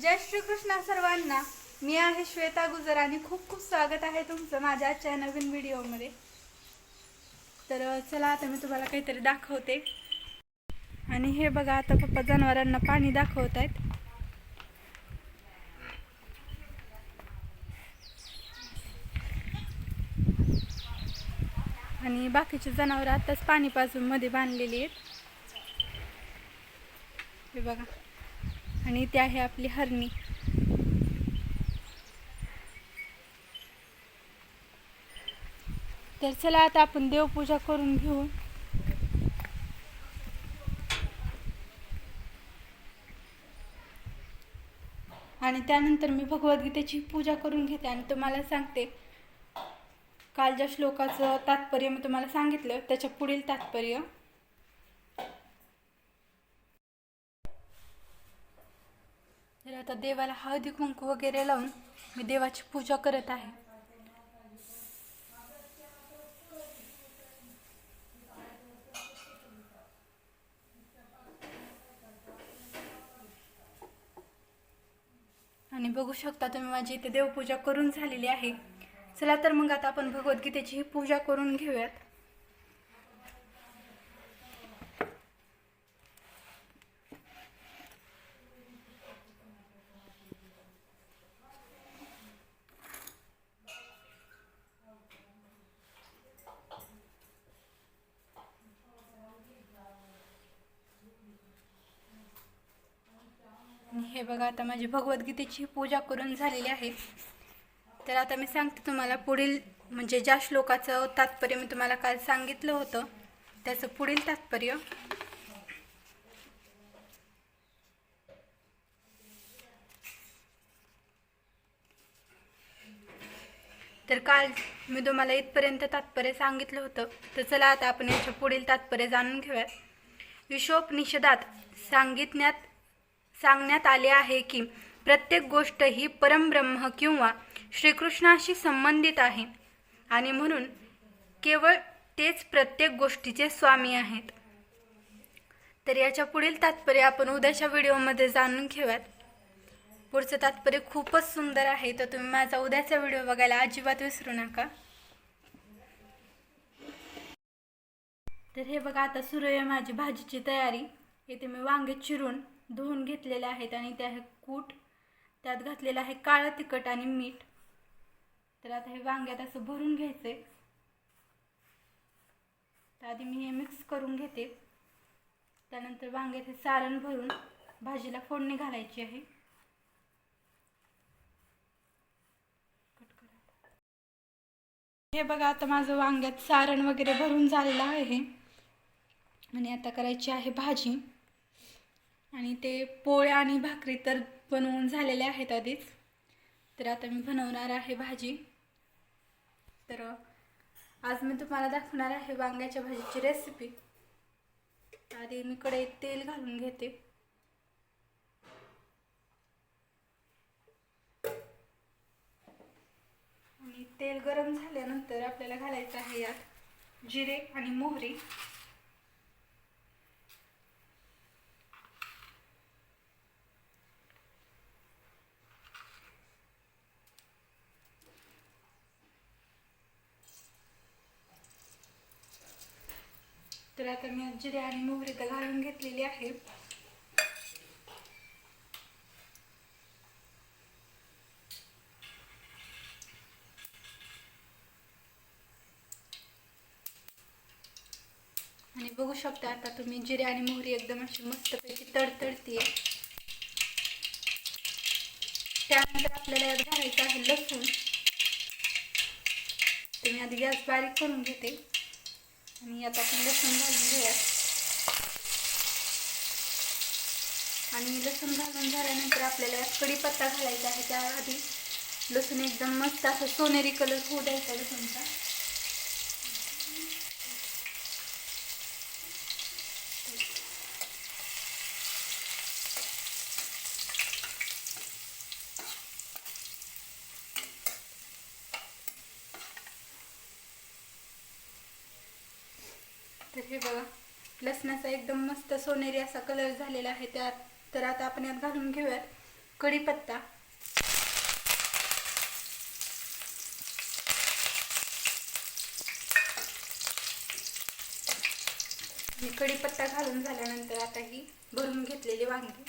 जय श्रीकृष्ण सर्वांना. मी आहे श्वेता गुजर आणि खूप खूप स्वागत आहे तुमचं माझ्या आजच्या नवीन व्हिडिओमध्ये. तर चला आता मी तुम्हाला काहीतरी दाखवते. आणि हे बघा आता पप्पा जनावरांना पाणी दाखवत आहेत. आणि बाकीचे जनावरं आत्ताच पाणी पाजून मध्ये बांधलेली आहेत. हे बघा. आणि ती आहे आपली हरणी. तर चला आता आपण देवपूजा करून घेऊ. आणि त्यानंतर मी भगवद्गीतेची पूजा करून घेते आणि तुम्हाला सांगते. काल ज्या श्लोकाचं तात्पर्य मी तुम्हाला सांगितलं त्याच्या पुढील तात्पर्य तर आता देवाला हळदी कुंकू वगैरे लावून मी देवाची पूजा करत आहे. आणि बघू शकता तुम्ही माझी इथे देवपूजा करून झालेली आहे. चला तर मग आता आपण भगवद्गीतेची ही पूजा करून घेऊयात आणि हे बघा आता माझी भगवद्गीतेची पूजा करून झालेली आहे. तर आता मी सांगते तुम्हाला पुढील म्हणजे ज्या श्लोकाचं तात्पर्य मी तुम्हाला काल सांगितलं होतं त्याचं पुढील तात्पर्य. तर काल मी तुम्हाला इथपर्यंत तात्पर्य सांगितलं होतं. तर चला आता आपण याच्या पुढील तात्पर्य जाणून घेऊयात विश्वोपनिषदात सांगितण्यात सांगण्यात आले आहे की प्रत्येक गोष्ट ही परमब्रह्म किंवा श्रीकृष्णाशी संबंधित आहे. आणि म्हणून केवळ तेच प्रत्येक गोष्टीचे स्वामी आहेत. तर याच्या पुढील तात्पर्य आपण उद्याच्या व्हिडिओमध्ये जाणून घेऊयात. पुढचं तात्पर्य खूपच सुंदर आहे. तर तुम्ही माझा उद्याचा व्हिडिओ बघायला अजिबात विसरू नका. तर हे बघा आता सुरू आहे माझी भाजीची तयारी. इथे मी वांगे चिरून धुवून घेतलेले आहेत आणि ते हे कूट त्यात घातलेलं आहे काळं तिखट आणि मीठ. तर आता हे वांग्यात असं भरून घ्यायचं आहे तर आधी मी हे मिक्स करून घेते. त्यानंतर वांग्यात हे सारण भरून भाजीला फोडणी घालायची आहे. हे बघा आता माझं वांग्यात सारण वगैरे भरून झालेलं आहे. आणि आता करायची आहे भाजी. आणि ते पोळ्या आणि भाकरी तर बनवून झालेल्या आहेत आधीच. तर आता मी बनवणार आहे भाजी. तर आज मी तुम्हाला दाखवणार आहे वांग्याच्या भाजीची रेसिपी आधी मी कडे तेल घालून घेते. आणि तेल गरम झाल्यानंतर आपल्याला घालायचं आहे यात जिरे आणि मोहरी. तर आता मी जिरे आणि मोहरी तर घालून घेतलेली आहे. आणि बघू शकता आता तुम्ही जिरे आणि मोहरी एकदम अशी मस्तपैकी तडतडतीये. त्यानंतर आपल्याला यात घालायचं आहे लसूण. तुम्ही आधी गॅस बारीक करून घेते. आणि आता आपण लसूण घालून घेऊया आणि लसूण घालून झाल्यानंतर आपल्याला कढीपत्ता घालायचा आहे. त्याआधी लसूण एकदम मस्त असं सोनेरी कलर होऊ द्यायचा लसूणचा. हे बघा. लसणाचा एकदम मस्त सोनेरी असा कलर झालेला आहे त्यात. तर आता आपण यात घालून घेऊयात कढीपत्ता. कढीपत्ता घालून झाल्यानंतर आता ही भरून घेतलेली वांगी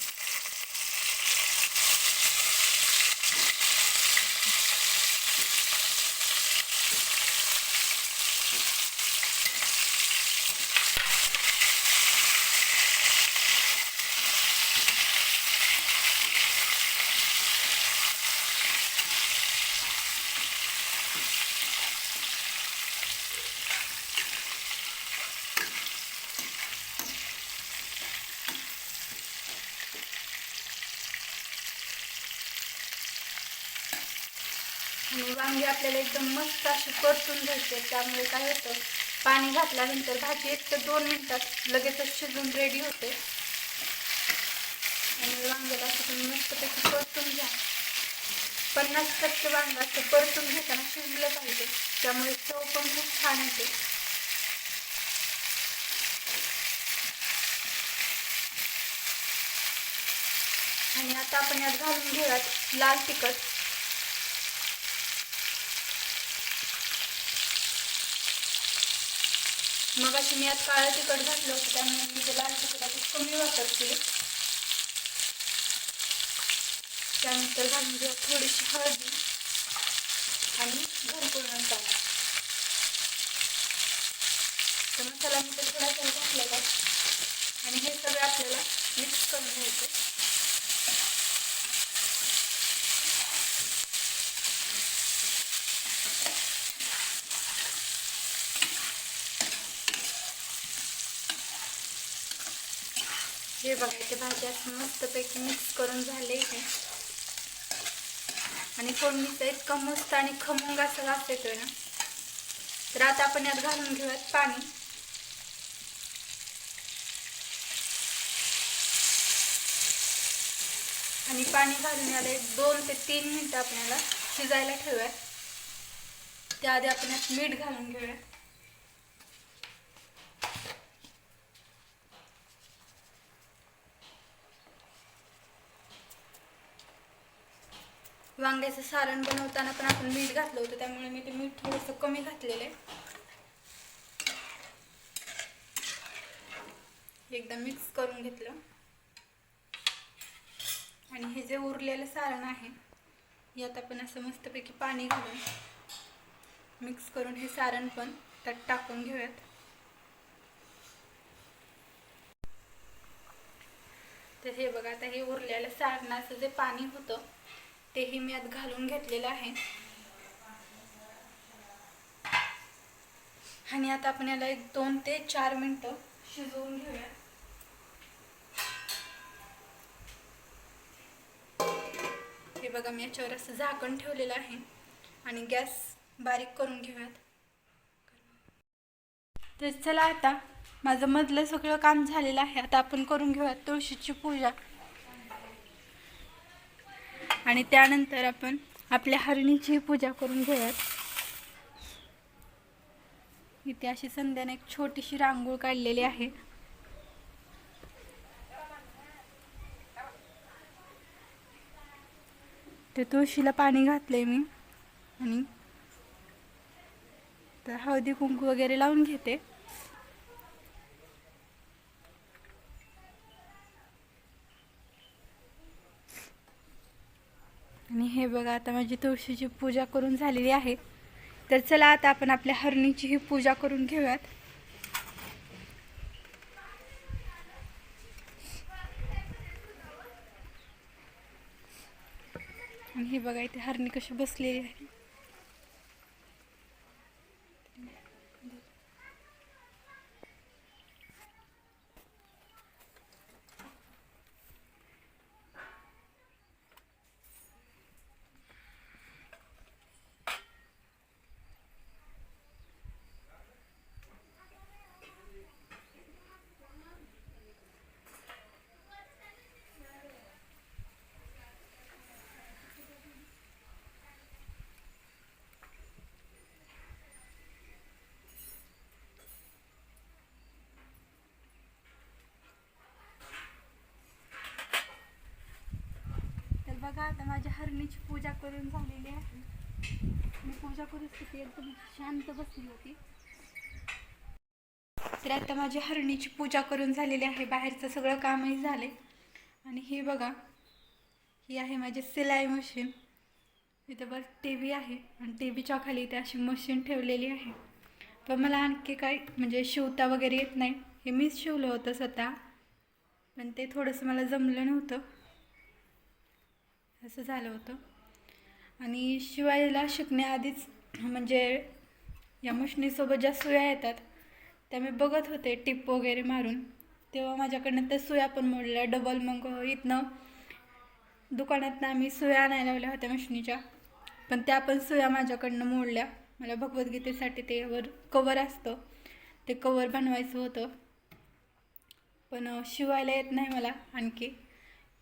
आणि वांगी आपल्याला एकदम मस्त अशी परतून घ्यायची त्यामुळे काय होतं पाणी घातल्यानंतर भाजी एक तर दोन मिनिटात लगेचच शिजून रेडी होते. आणि वांग्याला असं तुम्ही मस्तपैकी परतून घ्या. पन्नास टक्के वांग असं परतून घेताना शिजलं पाहिजे त्यामुळे चव पण खूप छान येते. आणि आता आपण यात घालून घेऊयात लाल तिखट. मग अशी मी आज काळं तिखट घातलं होतं त्यामुळे मी ते लाल कमी वापरते. त्यानंतर घालून घेऊया थोडीशी हळदी आणि भरपूर मसाला. तर मसाला मी तर थोडासा घातलेला आणि हे सगळं आपल्याला मिक्स करून घ्यायचं हे बघायचे भाजी असं मस्तपैकी मिक्स करून झाले इथे. आणि फोडणीचा इतका मस्त आणि खमंग असा वास येतोय ना. तर आता आपण यात घालून घेऊयात पाणी. आणि पाणी घालून याला एक दोन ते तीन मिनटं आपल्याला शिजायला ठेवूया त्याआधी आपण यात मीठ घालून घेऊया वांग्याचं सारण बनवताना पण आपण मीठ घातलं होतं त्यामुळे मी ते मीठ थोडंसं कमी घातलेलं आहे. एकदा मिक्स करून घेतलं. आणि हे जे उरलेलं सारण आहे यात आपण असं मस्तपैकी पाणी घालून मिक्स करून हे सारण पण त्यात टाकून घेऊयात. तर हे बघा आता हे उरलेलं सारणाचं जे पाणी होतं तेही मी आत घालून घेतलेलं आहे. आणि आता आपण याला एक दोन ते चार मिनटं शिजवून घेऊया. हे बघा मी याच्यावर असं झाकण ठेवलेलं आहे आणि गॅस बारीक करून घेऊयात. तर चला आता माझं मधलं सगळं काम झालेलं आहे. आता आपण करून घेऊयात तुळशीची पूजा. आणि त्यानंतर आपण आपल्या हरणीची पूजा करून घेऊयात. इथे अशी संध्याने एक छोटीशी रांगोळ काढलेली आहे. ते तुळशीला पाणी घातले मी. आणि तर हळदी कुंकू वगैरे लावून घेते. आणि हे बघा आता माझी तुळशीची पूजा करून झालेली आहे. तर चला आता आपण आपल्या हरणीची ही पूजा करून घेऊयात. आणि हे बघा इथे हरणी कशी बसलेली आहे. माझ्या हरणीची पूजा करून झालेली आहे. मी पूजा करू स्थिती एकदम शांत बसली होती. तर आता माझी हरणीची पूजा करून झालेली आहे. बाहेरचं सगळं कामही झाले. आणि हे बघा ही आहे माझी सिलाई मशीन. इथं बस टी व्ही आहे आणि टी व्हीच्या खाली इथे अशी मशीन ठेवलेली आहे. पण मला आणखी काही म्हणजे शिवता वगैरे येत नाही. हे मीच शिवलं होतं स्वतः. पण ते थोडंसं मला जमलं नव्हतं. असं झालं होतं. आणि शिवायला शिकण्याआधीच म्हणजे या मशनीसोबत ज्या सुया येतात त्या मी बघत होते टिप वगैरे मारून. तेव्हा माझ्याकडनं त्या सुया पण मोडल्या. डबल मग इथनं दुकानातनं आम्ही सुया आणायला लावल्या होत्या मशनीच्या पण त्या पण सुया माझ्याकडनं मोडल्या. मला भगवद्गीतेसाठी ते वर कवर असतं. ते कवर बनवायचं होतं. पण शिवायला येत नाही मला आणखी.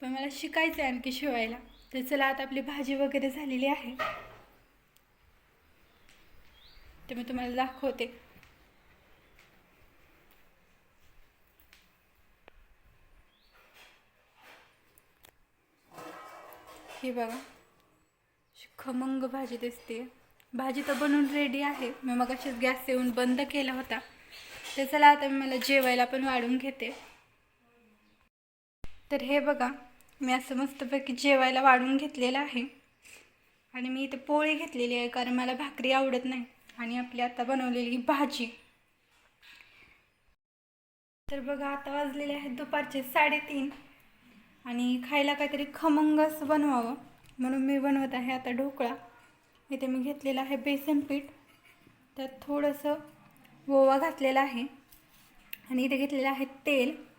पण मला शिकायचं आहे आणखी शिवायला. तर चला आता आपली भाजी वगैरे झालेली आहे. ते मी तुम्हाला दाखवते. हे बघा. खमंग भाजी दिसते. भाजी तर बनवून रेडी आहे. मी मग अशीच गॅस येऊन बंद केला होता. तर चला आता मी मला जेवायला पण वाढून घेते. तर हे बघा. मी असं मस्तपैकी जेवायला वाढून घेतलेलं आहे. आणि मी इथे पोळी घेतलेली आहे कारण मला भाकरी आवडत नाही. आणि आपली आता बनवलेली भाजी. तर बघा आता वाजलेले आहेत दुपारचे साडेतीन. आणि खायला काहीतरी खमंग असं बनवावं म्हणून मी बनवत आहे आता ढोकळा. इथे मी घेतलेला आहे बेसन पीठ. त्यात थोडंसं ओवा घातलेला आहे. आणि इथे घेतलेलं आहे तेल.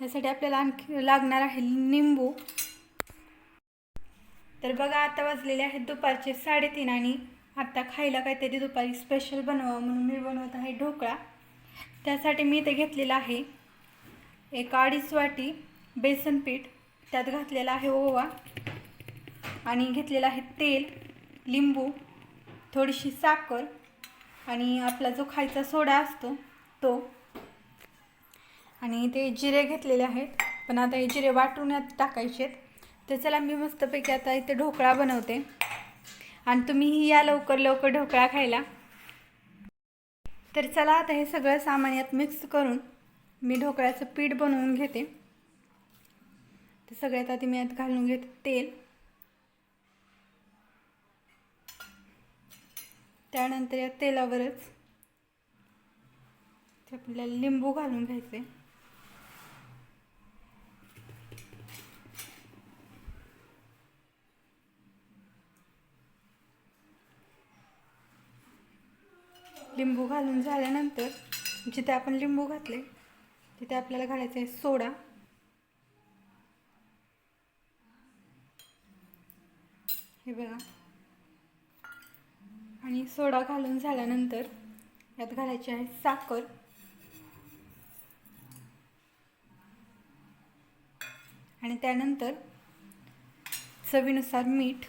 यासाठी आपल्याला आणखी लागणार आहे निंबू तर बघा आता वाजलेले आहेत दुपारचे साडेतीन आणि आता खायला काहीतरी दुपारी स्पेशल बनवावं म्हणून मी बनवत आहे ढोकळा. त्यासाठी मी इथे घेतलेला आहे एक अडीच वाटी बेसन पीठ त्यात घातलेला आहे ओवा आणि घेतलेला आहे तेल लिंबू थोडीशी साखर आणि आपला जो खायचा सोडा असतो तो आणि ते जिरे घेतलेले आहेत. पण आता हे जिरे वाटून टाकायचे आहेत. तर चला मी मस्तपैकी आता इथे ढोकळा बनवते. आणि तुम्हीही या लवकर लवकर ढोकळा खायला. तर चला आता हे सगळं सामान यात मिक्स करून मी ढोकळ्याचं पीठ बनवून घेते. तर सगळ्यात आधी मी यात घालून घेते तेल. त्यानंतर या तेलावरच आपल्याला लिंबू घालून घ्यायचे. लिंबू घालून झाल्यानंतर जिथे आपण लिंबू घातले तिथे आपल्याला घालायचं आहे सोडा. हे बघा. आणि सोडा घालून झाल्यानंतर यात घालायची आहे साखर. आणि त्यानंतर चवीनुसार मीठ.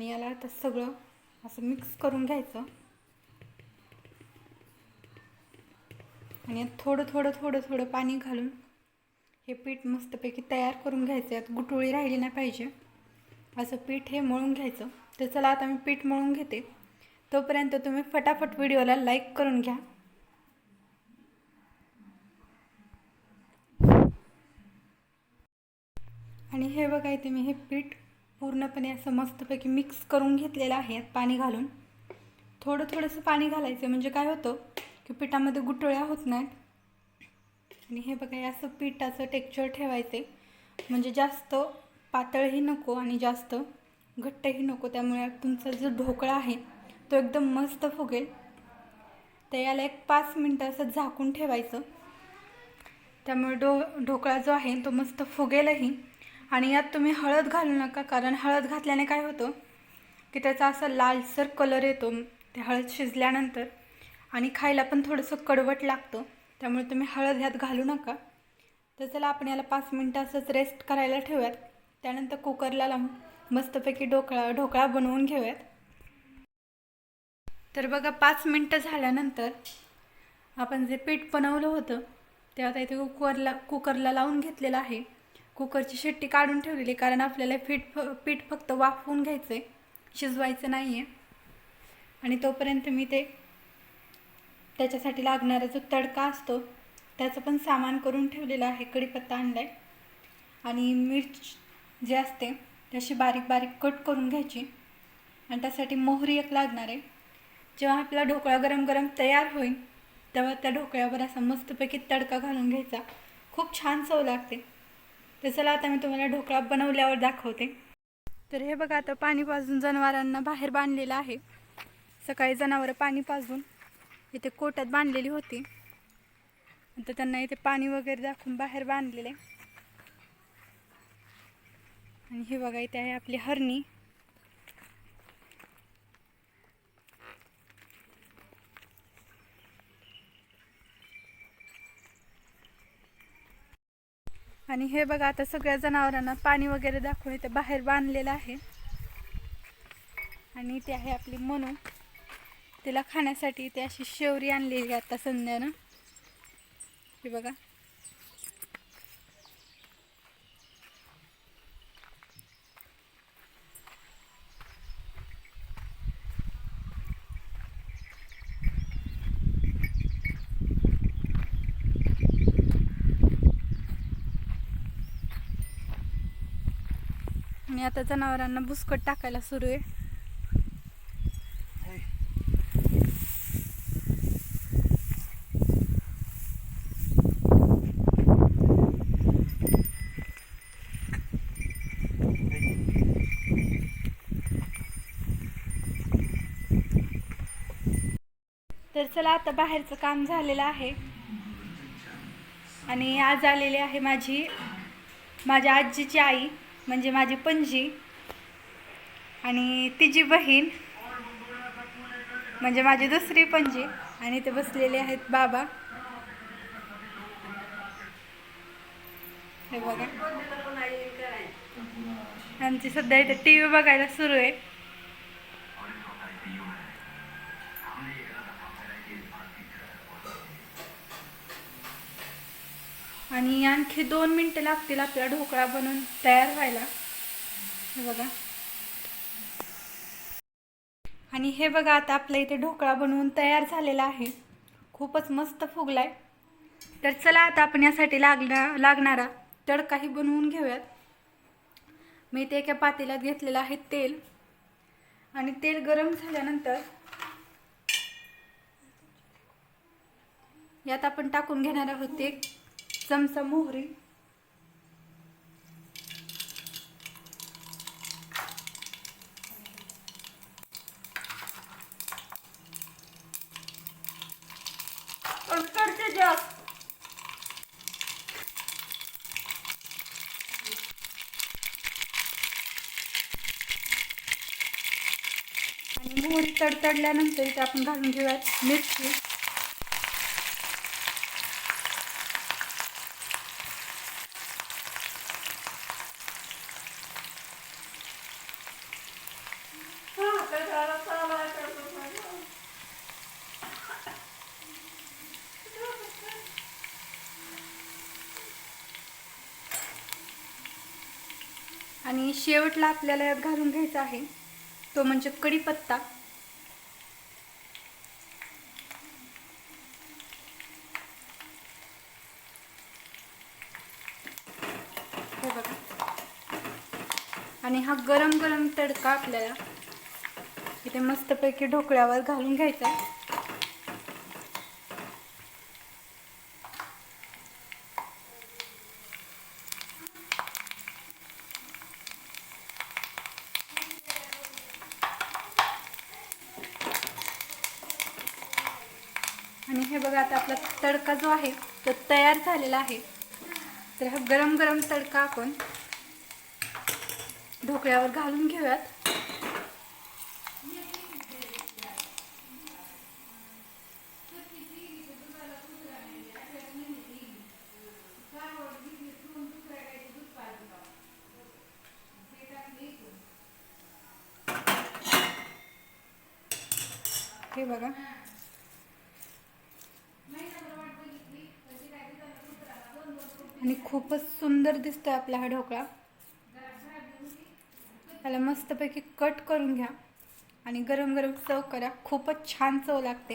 आणि याला आता सगळं असं मिक्स करून घ्यायचं. आणि यात थोडं थोडं थोडं थोडं पाणी घालून हे पीठ मस्तपैकी तयार करून घ्यायचं. यात गुटुळी राहिली नाही पाहिजे. असं पीठ हे मळून घ्यायचं. तर चला आता मी पीठ मळून घेते. तोपर्यंत तुम्ही फटाफट व्हिडिओला लाईक करून घ्या. आणि हे बघा इथे मी हे पीठ पूर्णपणे असं मस्तपैकी मिक्स करून घेतलेलं आहे पाणी घालून. थोडं थोडंसं पाणी घालायचं. म्हणजे काय होतं की पिठामध्ये गुटळ्या होत नाहीत. आणि हे बघा असं पिठाचं टेक्चर ठेवायचे. म्हणजे जास्त पातळही नको आणि जास्त घट्टही नको. त्यामुळे तुमचा जो ढोकळा आहे तो एकदम मस्त फुगेल. तर याला एक पाच मिनटं असं झाकून ठेवायचं. त्यामुळे डो ढोकळा जो आहे तो मस्त फुगेलही. आणि यात तुम्ही हळद घालू नका कारण हळद घातल्याने काय होतं की त्याचा असा लालसर कलर येतो ते हळद शिजल्यानंतर. आणि खायला पण थोडंसं कडवट लागतं त्यामुळे तुम्ही हळद ह्यात घालू नका. तर चला आपण याला पाच मिनटं असंच रेस्ट करायला ठेवूयात. त्यानंतर कुकरला लावून मस्तपैकी ढोकळा ढोकळा बनवून घेऊयात. तर बघा पाच मिनटं झाल्यानंतर आपण जे पीठ बनवलं होतं ते आता इथे कुकरला कुकरला लावून घेतलेलं आहे. कुकरची शिट्टी काढून ठेवलेली कारण आपल्याला पीठ फ पीठ फक्त वाफवून घ्यायचं आहे शिजवायचं नाही आहे आणि तोपर्यंत मी ते त्याच्यासाठी लागणारा जो तडका असतो त्याचं पण सामान करून ठेवलेलं आहे कढीपत्ता आणला आहे आणि मिर्च जे असते त्याशी बारीक बारीक कट करून घ्यायची. आणि त्यासाठी मोहरी एक लागणार आहे. जेव्हा आपला ढोकळा गरम गरम तयार होईल तेव्हा त्या ढोकळ्यावर असा मस्तपैकी तडका घालून घ्यायचा. खूप छान चव लागते. तर चला आता मी तुम्हाला ढोकळा बनवल्यावर दाखवते. तर हे बघा आता पाणी पाजून जनावरांना बाहेर बांधलेलं आहे. सकाळी जनावरं पाणी पाजून इथे कोट्यात बांधलेली होती. आता त्यांना इथे पाणी वगैरे दाखवून बाहेर बांधलेलं आहे. आणि हे बघा इथे आहे आपली हरणी. आणि हे बघा आता सगळ्या जनावरांना पाणी वगैरे दाखवून इथे बाहेर बांधलेलं आहे. आणि इथे आहे आपली मनू. तिला खाण्यासाठी इथे अशी शेवरी आणलेली आहे आता संध्यानं. हे बघा. आणि आता जनावरांना बुसकट टाकायला सुरू आहे. तर चला आता बाहेरचं काम झालेलं आहे. आणि आज आलेली आहे माझी माझ्या आजीची आई. म्हणजे माझी पणजी आणि तिची बहीण म्हणजे माझी दुसरी पणजी आणि ते बसलेले आहेत बाबा. हे बघा. आमची सध्या इथे टी व्ही बघायला सुरू आहे. आणि आणखी दोन मिनटं लागतील आपला ढोकळा बनवून तयार व्हायला. हे बघा. आणि हे बघा आता आपल्या इथे ढोकळा बनवून तयार झालेला आहे. खूपच मस्त फुगलाय. तर चला आता आपण यासाठी लागणार लागणारा तडकाही बनवून घेऊयात. मी इथे एका पातेल्यात घेतलेलं आहे तेल. आणि तेल गरम झाल्यानंतर यात आपण टाकून घेणार आहोत एक चमचा मोहरी करते जास्त आणि मोहरी तडतडल्यानंतर इथे आपण घालून घेऊयात मिरची आणि शेवटला आपल्याला यात घालून घ्यायचा आहे. तो म्हणजे कढीपत्ता हे बघा. आणि हा गरम गरम तडका आपल्याला इथे मस्तपैकी ढोकळ्यावर घालून घ्यायचा आहे आणि हे बघा आता आपला तडका जो आहे तो तयार झालेला आहे. तर हा गरम गरम तडका आपण ढोकळ्यावर घालून घेऊयात. हे बघा. आणि खूपच सुंदर दिसतोय आपला हा ढोकळा. त्याला मस्तपैकी कट करून घ्या आणि गरम गरम चव करा. खूपच छान चव लागते.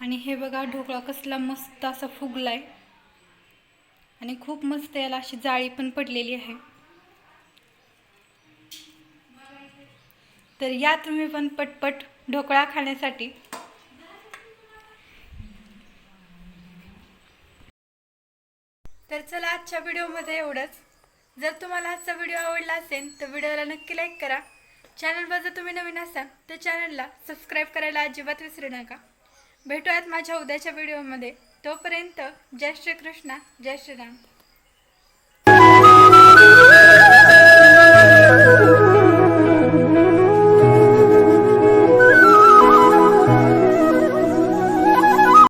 आणि हे बघा ढोकळा कसला मस्त असा फुगलाय. आणि खूप मस्त याला अशी जाळी पण पडलेली आहे. तर या तुम्ही पण पटपट ढोकळा खाण्यासाठी तर चला आजच्या व्हिडिओमध्ये एवढंच. जर तुम्हाला आजचा व्हिडिओ आवडला असेल तर व्हिडिओला नक्की लाईक करा. चॅनलवर जर तुम्ही नवीन असाल तर चॅनलला सबस्क्राईब करायला अजिबात विसरू नका. भेटूयात माझ्या उद्याच्या व्हिडिओमध्ये. तोपर्यंत जय श्रीकृष्णा जय श्रीराम.